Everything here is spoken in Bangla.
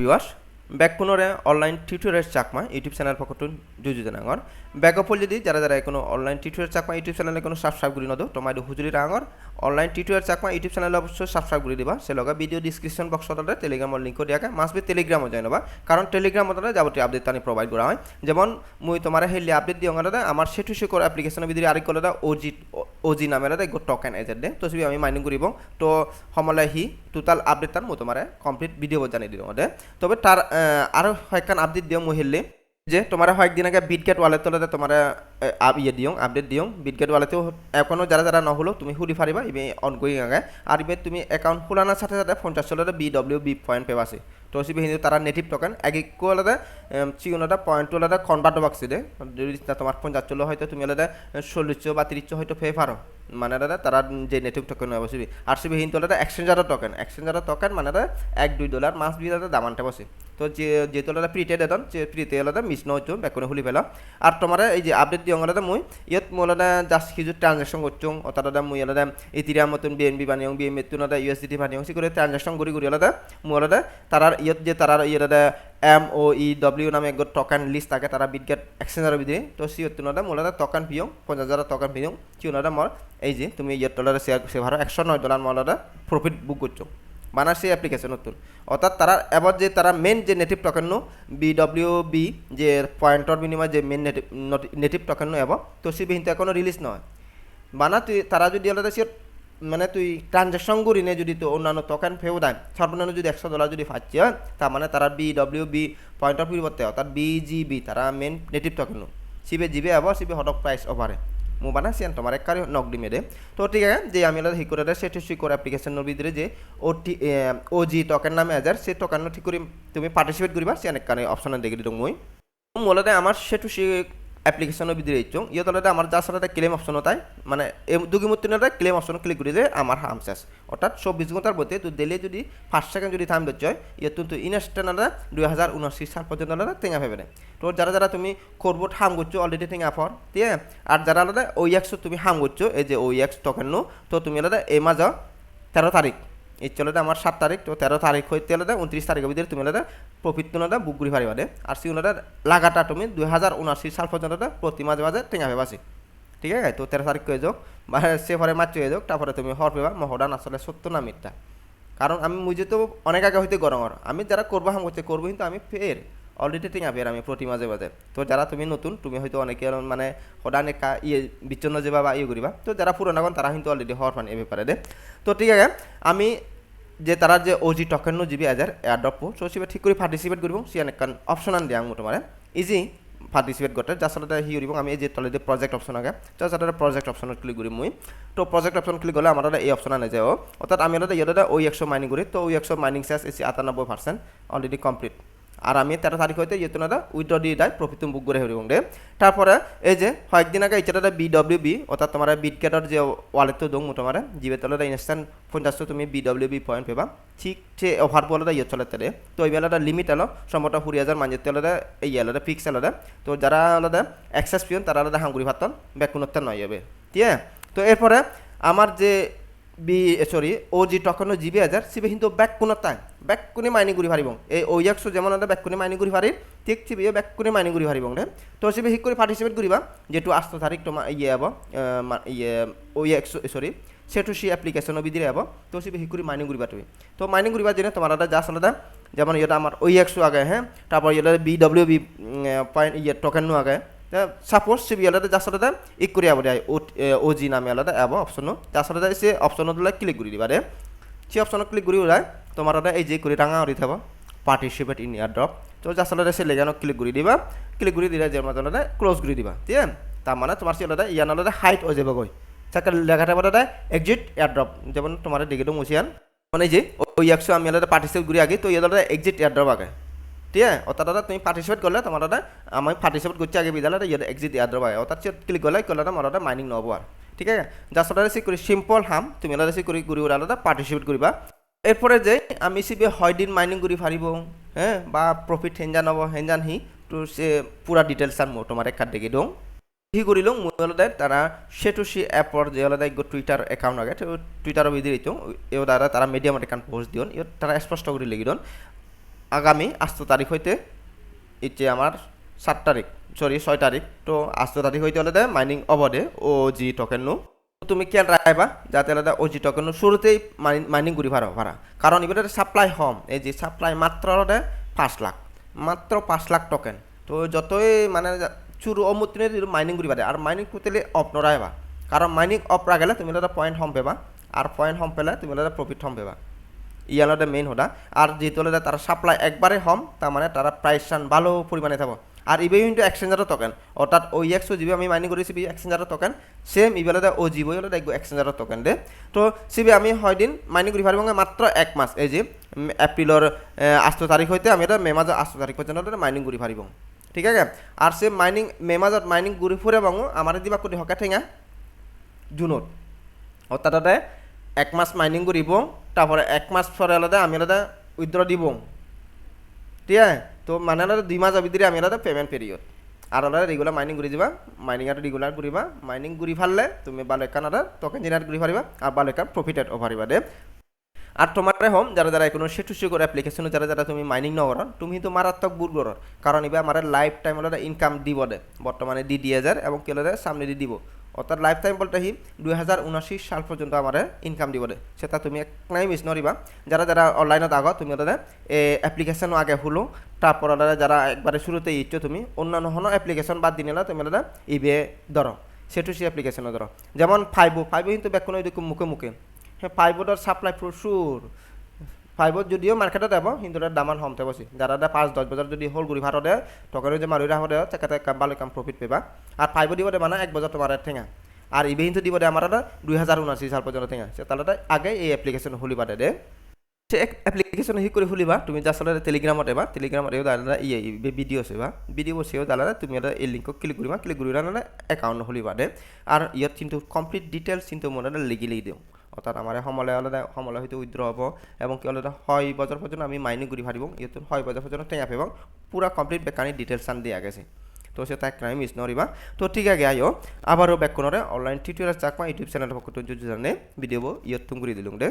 Viewers ব্যাকপুনরে online tutorial Chakma, YouTube channel পকটুন জুজুজন আঙর ব্যাকঅপল যদি যারা যারা কোনো অনলাইন টিউটোরিয়াল চাকমা, ইউটিউব চ্যানেলে কোনো সাবস্ক্রাইব করি নদো, তোমার হুজুরি আঙর অনলাইন টিউটোরিয়াল চাকমা, ইউটিউব চ্যানেলে অবশ্যই সাবস্ক্রাইব করে দিবা। সে লগা ভিডিও ডিসক্রিপশন বক্সতে টেলিগ্রামের লিঙ্ক দিয়াকে মাস বি টেলিগ্রামও যাই নবা কারণ টেলিগ্রাম টেলিগ্রামত যাবতীয় আপডেট তানি প্রোভাইড করা হয়। যেমন, মুই তোমার হেলি আপডেট দিও আমার সেটু সেকর অ্যাপ্লিকেশনের ভিতরে আরেক কলে ওজি ওজি নামেৰে এক টকেন এজেন্ট দে। তো আমি মাইনিং কৰিব। তো সমলে সি টোটাল আপডেট তাৰ মই তোমাৰে কমপ্লিট ভিডিঅ' জানি দিওঁ দে। তবে তাৰ আৰু হয়কান আপডেট দিওঁ মই হেললে যে তোমার কয়েকদিন আগে বিটগেট ওয়ালেট তলাতে তোমার ইয়ে দিও আপডেট দিও বিটগেট ওয়ালেটেও এখনও যারা যারা নহলো তুমি সুধি পারিবা ইবে অনগোয়িং আগে। আর ইবে তুমি একাউন্ট খোলানোর সাথে সাথে পঞ্চাশ চলতে বি ডব্লিউ বি পয়েন্ট পেবা আছে। তো সিবি হিন্দু তারা নেটিভ টোকেন এক একটু আলাদা চিউনটা পয়েন্ট আলাদা কনভার্ট বাক্সি দে। যদি তোমার পঞ্চাশ চলো হয়তো তুমি আলাদা চল্লিশশো বা তিরিশশো হয়তো ফে পারো। মানে দাদা তারা যে নেটিভ টোকেন হবে সিবি আর সিবি হিন্দু আলাদা এক্সচেঞ্জারের টোকেন এক্সচেঞ্জারের টোকেন মানে দাদা এক, দুই ডলার মাস বি দাদা দামানটা বসে। তো যে, যেহেতু আলাদা প্রিটেড এদন যে প্রিটে আলাদা মিস নহতো বেকনে খুলি পেলাম আর তোমার এই যে আপডেট আলাদা মই ইয়াত মই আলাদা জাস্ট কিছু ট্রানজাকশন করছ আলাদা মই আলাদা ইতিরিয়ার মতন বিএনবি বানিয়ং বিএমএ তুন আলাদা ইউএসডিটি বানিয়ং সে করে ট্রানজাকশন করি করি আলাদা মই আলাদা তারার ইয়ত যে তারার ইয়ে আলাদা এম ও ই ডব্লিউ নামে এক টকান লিস্ট থাকে তারা বিটগেট এক্সচেঞ্জারের ভিতরে তো সি তুনাদা মোলাদা টকান পিয়ং পঞ্চাশ হাজার টকান পিয়ং চিউনাদা মর এই যে তুমি ইয়ত ডলারে শেয়ার সেভারো একশো নয় ডলার মলাদা প্রফিট বুক করছ বানার সেই অ্যাপ্লিকেশন নতুন। অর্থাৎ তারা, এবার যে তারা মেন যে native token B W B যে পয়েন্টর বিনিময় যে মেন নেটিভ নেটিভ এব তো সে কিন্তু এখনও রিলিজ নয়। বানা, তুই, তারা যদি আলাদা সে মানে তুই ট্রানজ্যাকশন করি নে যদি তো অন্যান্য টোকেন ফেও দেয় সর্বনিম্ন যদি একশো ডলার যদি পাচ্ছে তার মানে তারা B W B point of পরিবর্তে, অর্থাৎ বি জি বি তারা মেন নেটিভ টোকেন সিবে জিবে আবার সিবে হটক প্রাইস ওভারে মো বানা সিয়ান তোমার এক কারি নক ডিমে তো ঠিক আছে, যে আমি আলাদা হিকরে সেটি সেটা শিকর অ্যাপ্লিকেশনের ভিতরে যে ও টি ও জি টকেন নামে আজার সেই টকেন ঠিক করে, তুমি পার্টিসিপেট করিবা সিয়ান এক কারণে অপশন দেখি দিত মই। মূলত আমার সেটু ভিতরে ইচ্ছুং ইয়ে তলাতে আমার যার সাথে ক্লেম অপশন তাই। মানে দুগি মূর্তিনটা ক্লেম অপশন ক্লিক করে যে আমার হাম শেষ। অর্থাৎ চব্বিশ ঘণ্টার মধ্যে তুই দিলে যদি ফার্স্ট সেকেন্ড যদি টাইম দিচ্ছ ইয়ে তুই ইনস্ট্যান্ট দুই হাজার উনআশি সাল পর্যন্ত টেঙা ভেবে তো যারা যারা তুমি করব হাম করছ অলরেডি টেঙা ফর ঠিক আর যারা আলাদা ওই একশো তুমি হাম করছ, এই যে ওই এক্স টোকেন তো তুমি আলাদা এই মাঝে তেরো তারিখ এই চলে আমার সাত তারিখ, তো তেরো তারিখ হইতে হলে উনত্রিশ তারিখের ভিতরে তুমি হলে প্রফিট তুলে বুক ঘুরি পারিবা দে আর সি লাগাটা তুমি দুই হাজার উনআশি সাল পর্যন্ত প্রতি মাঝে মাঝে টেঙা পেবাসি ঠিক আছে? তো তেরো তারিখ হয়ে যাক বা সে পরে মাছ হয়ে যাক তারপরে তুমি হর পেবা মহদান আসলে সত্য না মিথ্যা কারণ আমি মুজে তো অনেক আগে হইতে গরমর আমি যারা করব, হাম করছে করব, কিন্তু আমি ফের অলরেডি টেঙা ফের আমি প্রতি মাঝে মাঝে। তো যারা তুমি নতুন, তুমি হয়তো অনেকে মানে সদান একা ইয়ে বিচ্ছন্ন যাবা বা ইয়ে করিবা। তো যারা পুরোনো তারা কিন্তু অলরেডি হওয়ার পানি এ ব্যাপারে দে। তো ঠিক আছে? আমি যে তারা যে ওজি টকেন জিবি আজার এয়ারড্রপ সো সিবে ঠিক করে পার্টিসিপেট করব। সিয়ান কান অপশন আন দিয়া তোমার। ইজি পার্টিসিপেট গটে যার সাথে হি করিব। আমি এই যে তলে যে প্রজেক্ট অপশন আগে যার সাথে প্রজেক্ট অপশনত ক্লিক করি মুই। তো প্রজেক্ট অপশন ক্লিক করলে আমার এই অপশন আনে যায় অর্থাৎ আমি ইয়াতে ইয়াতে ওই একশো মাইনিং করি। তো ওই একশো মাইনিং শেষ, এসে আটানব্বই পার্সেন্ট অলরেডি কমপ্লিট আর আমি তেরো তারিখ হইতে ইয়েতো না উইথড্র দিয়ে দেয় প্রফিট বুক করে হরিব দে তারপরে এই যে কয়েকদিন আগে এটা বি ডব্লিউ বি অর্থাৎ তোমার বিটকেটর যে ওয়ালেট তো দৌ তোমার জিবে তলে ইনস্ট্যান্ট পঞ্চাশটো তুমি বি ডব্লিউ বি পয়েন্ট পেবা। ঠিক সে অফার বলে ইয়ে চলে তাদের তো এই বেলাটা লিমিট এলো, সম্ভবত কুড়ি হাজার মাঞ্জের আলাদা এই আলাদা ফিক্স আলাদা। তো যারা আলাদা এক্সেস পিয়ন তারা আলাদা হাঙ্গুরি ভাতন বেকুনত্তা নয় যাবে ঠিক তো এরপরে আমার যে বি সরি ও জি টকনো জিবি হাজার সিবে কিন্তু ব্যাক কোনো তাই। ব্যাক কোনে মাইনি ঘুরি পারিব এই ওই একশো যেমন আদা ব্যাক মাইনি ঘুরি পারি ঠিক সিবি ব্যাক কোনে মাইনি ঘুরি পারিব রে তো সিবে হিক করে পার্টিসিপেট করিবা যেটু আস্ত তারিখ তোমার ইয়ে আব ইয়ে ওই একশো সরি সেটু সি অ্যাপ্লিকেশনও বিদিরে আব। তো সিবে হিক করে মাইনি ঘুরিবা তুমি। তো মাইনি ঘুরিবা যেন তোমার আদা যা আলাদা, যেমন ইয়েটা আমার ওই একশো আগে হ্যাঁ তারপর ইয়েটা বি ডব্লিউ বি পয়েন্ট ইয়ে টোকেনও আগে। সাপোজ সে আলাদা যার সাথে ইক করে আবার ও জি নামে আলাদা আবার অপশন যার সাথে সে অপশন ক্লিক করে দিবা রে। সে অপশন ক্লিক করে ওলাই তোমার এই যে করে টাঙা হরি থাকবা পার্টিসিপেট ইন ইয়ার ড্রপ তো যার সাথে সে লেগানো ক্লিক করে দিবা। ক্লিক করে দিলে যে মাঝে আলাদা ক্লোজ করে দিবা, ঠিক আছে? তার মানে তোমার সে আলাদা ইয়ান আলাদা হাইট হয়ে যাবে গই চাকা লেখাটা আলাদা এক্সিট এয়ার ড্রপ যেমন তোমার তো মুছিয়ান মানে যে, ওই একশো আমি আলাদা পার্টিসিপেট করি আগে, তো ইয়ার আলাদা এক্সিট এয়ার ড্রপ আগে। ঠিক আছে? অর্থাৎ দাদা তুমি পার্টিসিপেট করলে তোমার দাদা আমি পার্টিসিপেট করছি আগে বিদ্যালয় ইয়ার এক্সিট ইয়াদ রবাই অর্থাৎ ক্লিক করলে করলে আমার দাদা মাইনিং নব আর ঠিক আছে? যার সাথে সে করি সিম্পল হাম তুমি আলাদা সে করি ঘুরি আলাদা পার্টিসিপেট করিবা এরপরে যে, আমি সিবে হয় দিন মাইনিং করি পারিব হ্যাঁ বা প্রফিট হেঞ্জান হব হেঞ্জান হি তো সে পুরা ডিটেলস আর মোৰ তোমার একটা দেখি দিওঁ। হি কৰিলোঁ আলাদা তারা সেটু সি এপর যে আলাদা টুইটার একাউন্ট আগে টুইটাৰৰ ভিডিও এইটো এই দ্বারা তারা মিডিয়ামত একাউন্ট পোস্ট দিওঁ। ইয়ত তারা স্পষ্ট করে লিখি দিওঁ। আগামী আষ্ট তারিখ হইতে ইচ্ছে আমার সাত তারিখ সরি ছয় তারিখ। তো আষ্ট তারিখ হইতে হলে মাইনিং অবদে ও জি টোকেন নো। তুমি কেন রাখবা, যাতে হলে ও জি টোকেন শুরুতেই মাইনিং করি ভাড়া ভাড়া। কারণ এবার সাপ্লাই হম এই যে সাপ্লাই মাত্র পাঁচ লাখ। মাত্র পাঁচ লাখ টোকেন তো যতই মানে চুরু অমুতিনে মাইনিং করি পারে আর মাইনিং করতে অফ নরাইবা কারণ মাইনিং অফ রাখলে তুমি পয়েন্ট হম পেবা। আর পয়েন্ট হম পেলে তুমি প্রফিট হম পেবা। ইয়ানোটা মেইন হোদা আর যেহেতু তারা সাপ্লাই একবারে হম তার মানে তারা প্রাইস ভালো পরিমাণে থাকব আর ইবে কিন্তু এক্সচেঞ্জারও টোকেন অর্থাৎ ও এক্সও যিবি আমি মাইনিং করি সিবি এক্সচেঞ্জারও টোকেন সেম ইবেলে ও জিবই হলে দেখব এক্সচেঞ্জারও টোকেন দে। তো সিবি আমি হয় দিন মাইনিং করি পারিব মাত্র এক মাস। এই যে উম, এপ্রিলৰ আঠ তাৰিখ হইতে আমি এটা মে মাসের আঠ তারিখ পর্যন্ত মাইনিং করি পারিব ঠিক আছে? আর সে মাইনিং মে মাসত মাইনিং ঘুরি ফুরে বাঙো আমার দিবা কোটি হকে ঠেঙা। জুনত। অর্থাৎ তাতে এক মাস মাইনিং করিব তারপরে এক মাস পরে আলাদা, আমি আলাদা উইথড্র দিব। ঠিক আছে? তো মানে আলাদা দুই মাস ভিতরে আমি আলাদা পেমেন্ট পিরিয়ড আর আলাদা রেগুলার মাইনিং করে দিবা। মাইনিং আর রেগুলার করিবা মাইনিং করে ফাললে তুমি ভালো একান আলাদা টোকেন জেনারেট করে পারিবা আর ভালো একান প্রফিটেড পারিবা দে আর তোমার হোম যারা যারা কোনো সেটু করে অ্যাপ্লিকেশন যারা যারা তুমি মাইনিং ন করো, তুমি তো মারাত্মক বুট করো। কারণ এবার আমার লাইফ টাইম ইনকাম দিব দে বর্তমানে দি দিয়ে হাজার এবং কেলে সামনে দি দিব। অর্থাৎ লাইফ টাইম বলতে হি দুই হাজার উনআশি সাল পর্যন্ত আমার ইনকাম দিব সেটা তুমি এক নাই মিস নরিবা যারা যারা অনলাইনত আগত, তুমি ওদের অ্যাপ্লিকেশনও আগে হলো তারপর যারা একবারে শুরুতে ইচ্ছো, তুমি অন্যান্য হনো অ্যাপ্লিকেশন বাদ দিনে তুমি ওদের ইবে ধরো সেটু সে অ্যাপ্লিকেশনও ধরো যেমন ফাইভো ফাইভো কিন্তু ওইদিকে মুখে মুখে। হ্যাঁ ফাইভোটার সাপ্লাই প্রচুর ফাইভত যদিও মার্কেটত যাব, কিন্তু দামান হমতে বসি যারা পাঁচ দশ বজাত যদি হল ঘুরি ভাড়া দে টকারে যে মারি রাখো দে তেখেতে ভালো কাম প্রফিট পেবা আর ফাইভ দিব দে মানে এক বজাত তোমার ঠেঙা। আর ইবে দিব দে আমার দুই হাজার উনাশি সাল পর্যন্ত ঠেঙা। সে তাহলে আগে এই এপ্লিকেশন খুলিবা দে দে সে এপ্লিকেশন হি করে খুলিবা, তুমি যা আসলে টেলিগ্রামত এবা টেলিগ্রামত এও দাদা ইয়ে ভিডিও সেবা ভিডিও সেও দাদা তুমি এটা এই লিঙ্কক ক্লিক কৰিবা। ক্লিক কৰি মানে একাউণ্ট খুলিবা দে আৰু ইয়াত কিন্তু কমপ্লিট ডিটেইলছ কিন্তু এটা লিখি লিখি দিওঁ। অর্থাৎ আমার সমলে আলাদা সমলে হয়তো উইথড্র হব এবং কি আলাদা হয় বছর পর্যন্ত আমি মাইনিং ঘুরি ফারিব ইয়ে হয় বছর পর্যন্ত টেঙা ফেব পুরা কমপ্লিট বেকানি ডিটেলস আন দিয়া গেছে। তো সে তাই ক্রাইম মিস নরিবা তো ঠিক আছে, আইও। আবারও back কোনরে online tutorial Chakma YouTube channel পক্ষ থেকে জানে ভিডিও ইয়ত তুম করে দিলুম দে।